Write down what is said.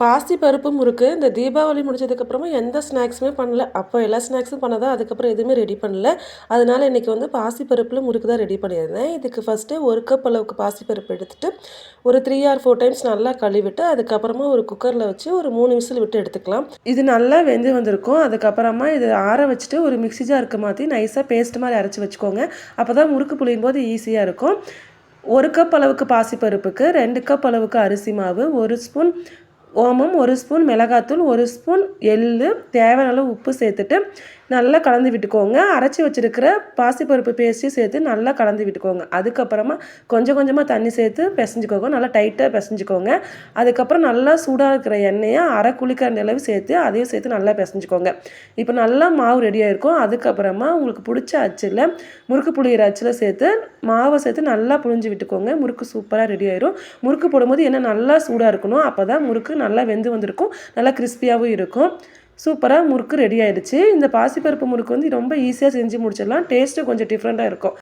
பாசி பருப்பு முறுக்கு இந்த தீபாவளி முடிச்சதுக்கப்புறமா எந்த ஸ்நாக்ஸுமே பண்ணல. அப்போ எல்லா ஸ்நாக்ஸும் பண்ணதா அதுக்கப்புறம் எதுவுமே ரெடி பண்ணல. அதனால் இன்றைக்கி வந்து பாசி பருப்பில் முறுக்கு தான் ரெடி பண்ணியிருந்தேன். இதுக்கு ஃபஸ்ட்டு ஒரு கப் அளவுக்கு பாசி பருப்பு எடுத்துகிட்டு ஒரு த்ரீ ஆர் ஃபோர் டைம்ஸ் நல்லா கழுவிட்டு அதுக்கப்புறமா ஒரு குக்கரில் வச்சு ஒரு மூணு விசில் விட்டு எடுத்துக்கலாம். இது நல்லா வெந்து வந்திருக்கும். அதுக்கப்புறமா இது ஆற வச்சுட்டு ஒரு மிக்சி ஜாருக்கு மாற்றி நைஸாக பேஸ்ட் மாதிரி அரைச்சி வச்சுக்கோங்க. அப்போ தான் முறுக்கு புளியும் போது ஈஸியாக இருக்கும். ஒரு கப் அளவுக்கு பாசிப்பருப்புக்கு ரெண்டு கப் அளவுக்கு அரிசி மாவு ஒரு ஸ்பூன் ஓமம் ஒரு ஸ்பூன் மிளகாத்தூள் ஒரு ஸ்பூன் எள்ளு தேவையான அளவு உப்பு சேர்த்துட்டு நல்லா கலந்து விட்டுக்கோங்க. அரைச்சி வச்சுருக்கிற பாசிப்பருப்பு பேஸ்ட்டையும் சேர்த்து நல்லா கலந்து விட்டுக்கோங்க. அதுக்கப்புறமா கொஞ்சம் கொஞ்சமாக தண்ணி சேர்த்து பிசைஞ்சுக்கோங்க. நல்லா டைட்டாக பிசைஞ்சுக்கோங்க. அதுக்கப்புறம் நல்லா சூடாக இருக்கிற எண்ணெயை அரை குளிக்கிற அளவு சேர்த்து அதையும் சேர்த்து நல்லா பிசைஞ்சுக்கோங்க. இப்போ நல்லா மாவு ரெடியாக இருக்கும் அதுக்கப்புறமா உங்களுக்கு பிடிச்ச அச்சில் முறுக்கு புளியிற அச்சில் சேர்த்து மாவை சேர்த்து நல்லா புழிஞ்சு விட்டுக்கோங்க. முறுக்கு சூப்பராக ரெடி ஆயிரும். முறுக்கு போடும்போது என்ன நல்லா சூடாக இருக்கணும். அப்போ தான் முறுக்கு நல்லா வெந்து வந்திருக்கும். நல்லா கிறிஸ்பியாகவும் இருக்கும். சூப்பராக முறுக்கு ரெடி ஆயிடுச்சு. இந்த பாசிப்பருப்பு முறுக்கு வந்து ரொம்ப ஈஸியாக செஞ்சு முடிச்சிடலாம். டேஸ்ட்டு கொஞ்சம் டிஃப்ரெண்ட்டாக இருக்கும்.